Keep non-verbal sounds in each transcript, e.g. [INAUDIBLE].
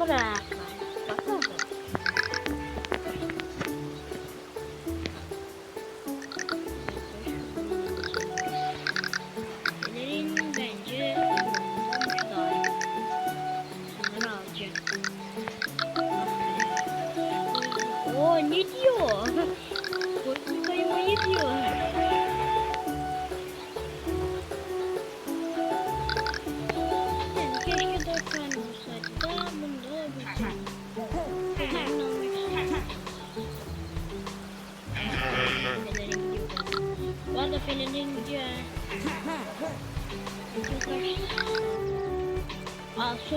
olur ha. Pelerin gidiyor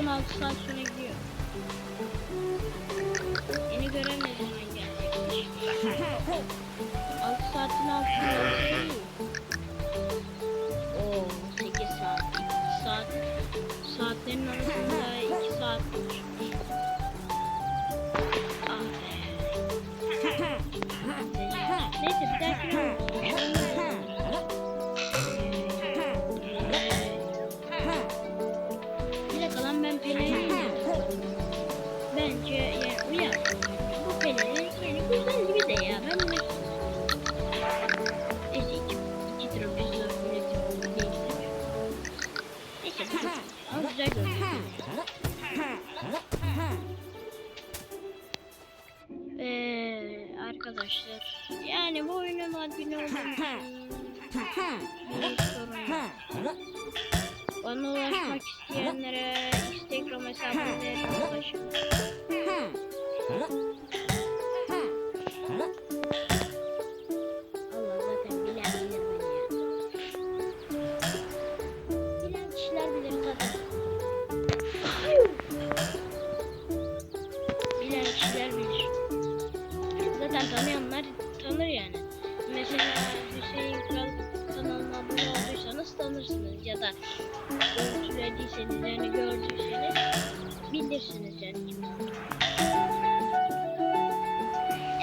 6 saat sonra gidiyor. Yeni görev ne zaman gelecekmiş? 6 saatin altında görünüyor. Eee arkadaşlar yani bu oyunun yok. Bana ulaşmak isteyenlere Instagram veririm ulaşın. Tanırsınız ya da görüntülediyseniz yani gördüyseniz bilirsiniz yani.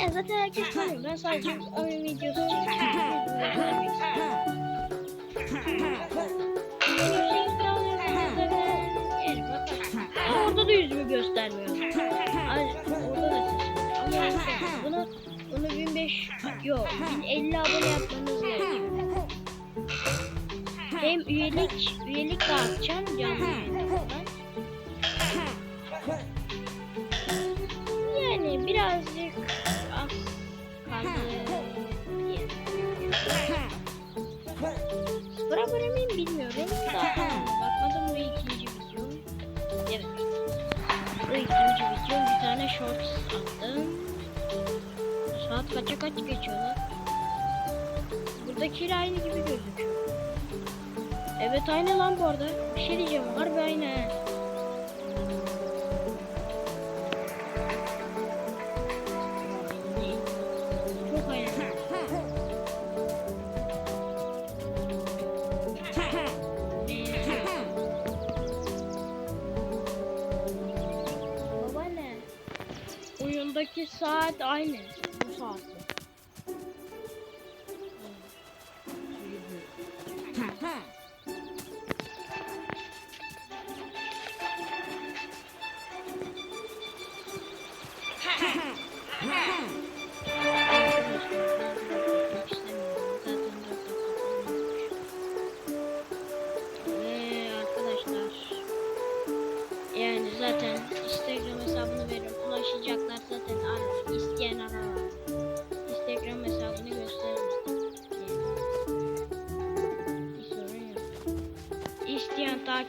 Ya zaten herkes tanıyor. Ben sadece oyun videosu. Ama orada da yüzümü göstermiyorum. Ay, orada da sesim. Ama bunu bunu 1500 yok 1050 abone yapmanız gerekiyor. Hem üyelik üyelik dağıtacağım canlı. Yani birazcık az kaldı. diye. Sıfır abone miyim bilmiyorum. Daha bakmadım bu ikinci video. Evet. Bu ikinci video bir tane shorts attım. Saat kaça kaç geçiyor lan? Buradakiyle aynı gibi gözüküyor. Evet aynı lan bu arada. Bir şey diyeceğim harbi aynı. he. Çok aynı. Oyundaki saat aynı. Bu saat.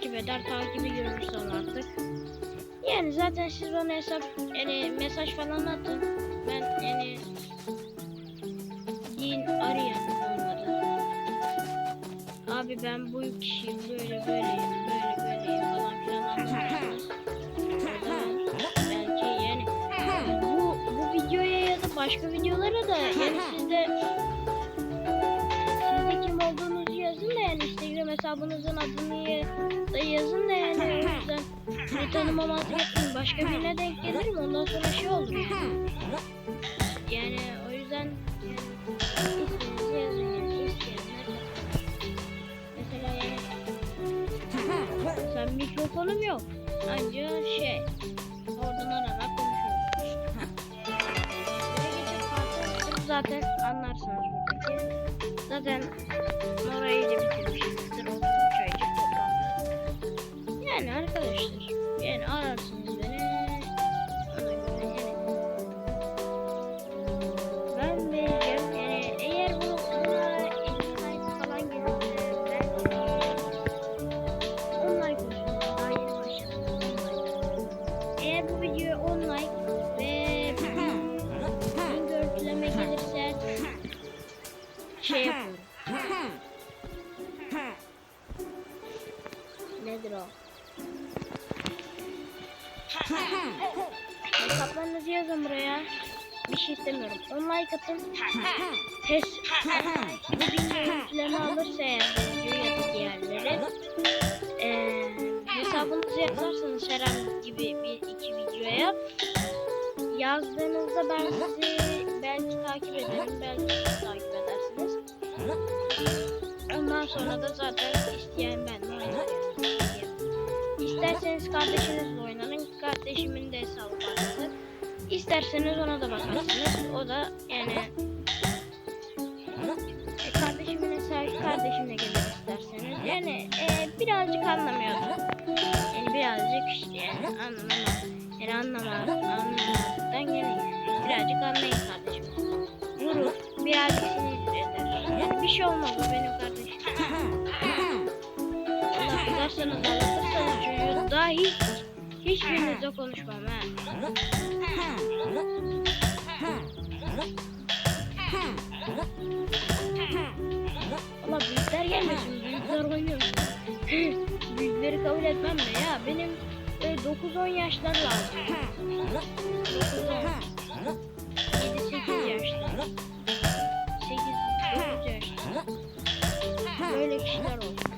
Takip eder. Takibi görürsem artık. Yani zaten siz bana hesap yani mesaj falan atın. Ben yani deyin arayan olmadı. Abi ben bu kişiyim böyle böyleyim böyle böyleyim falan filan belki yani bu bu videoya ya da başka videolara da yani sizde sizde kim olduğunuzu yazın da yani Instagram hesabınızın adını yazın da yani yoksa bir tanımamazlık ettim. Başka birine denk gelirim ondan sonra şey olur. Yani o yüzden yani, yazın yani Mesela yani mikrofonum yok. Anca şey oradan ararak konuşuyorum. Zaten anlarsınız. Zaten orayı da bitirmişim. Yani arkadaşlar. Yani ararsınız beni. Hesaplarınızı yazın buraya. Bir şey istemiyorum. 10 like atın. Test bu bin görüntüleme alırsa eğer video ya da diğerleri eee hesabınızı yazarsanız herhangi gibi bir iki videoya yazdığınızda ben sizi belki takip ederim belki siz takip edersiniz. Ondan sonra da zaten isteyen ben de oynarım. İsterseniz kardeşinizle oynanın. Kardeşimin de hesabı vardı. İsterseniz ona da bakarsınız. O da yani e, kardeşimin hesabı kardeşimle gelir isterseniz. Yani e, birazcık anlamıyordum. Yani birazcık işte yani anlamam. Yani anlamam. Anlamamaktan yani, yani birazcık anlayın kardeşim. Vurur. Birazcık sinir eder. Yani bir şey olmaz benim kardeşim. [LAUGHS] Allah tutarsanız anlatırsanız çocuğu daha hiç hiçbirinizle konuşmam ha. Ama büyükler gelmesin. Büyükler oynuyor. Büyükleri kabul etmem de ya. Benim böyle 9-10 yaşlar lazım. 9-10. 7-8 yaşlar. 8-9 yaşlar. Böyle kişiler olsun.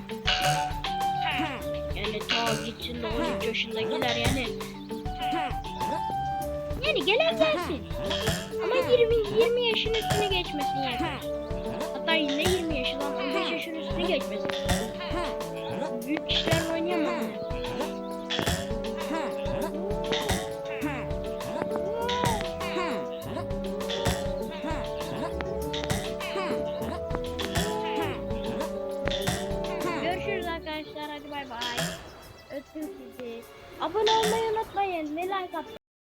Yani ta gitsin de 13 yaşındakiler yani. Yani gelen gelsin. Ama 20, 20 yaşın üstüne geçmesin yeter. Hatta yine 20 yaşı lan 15 yaşın üstüne geçmesin.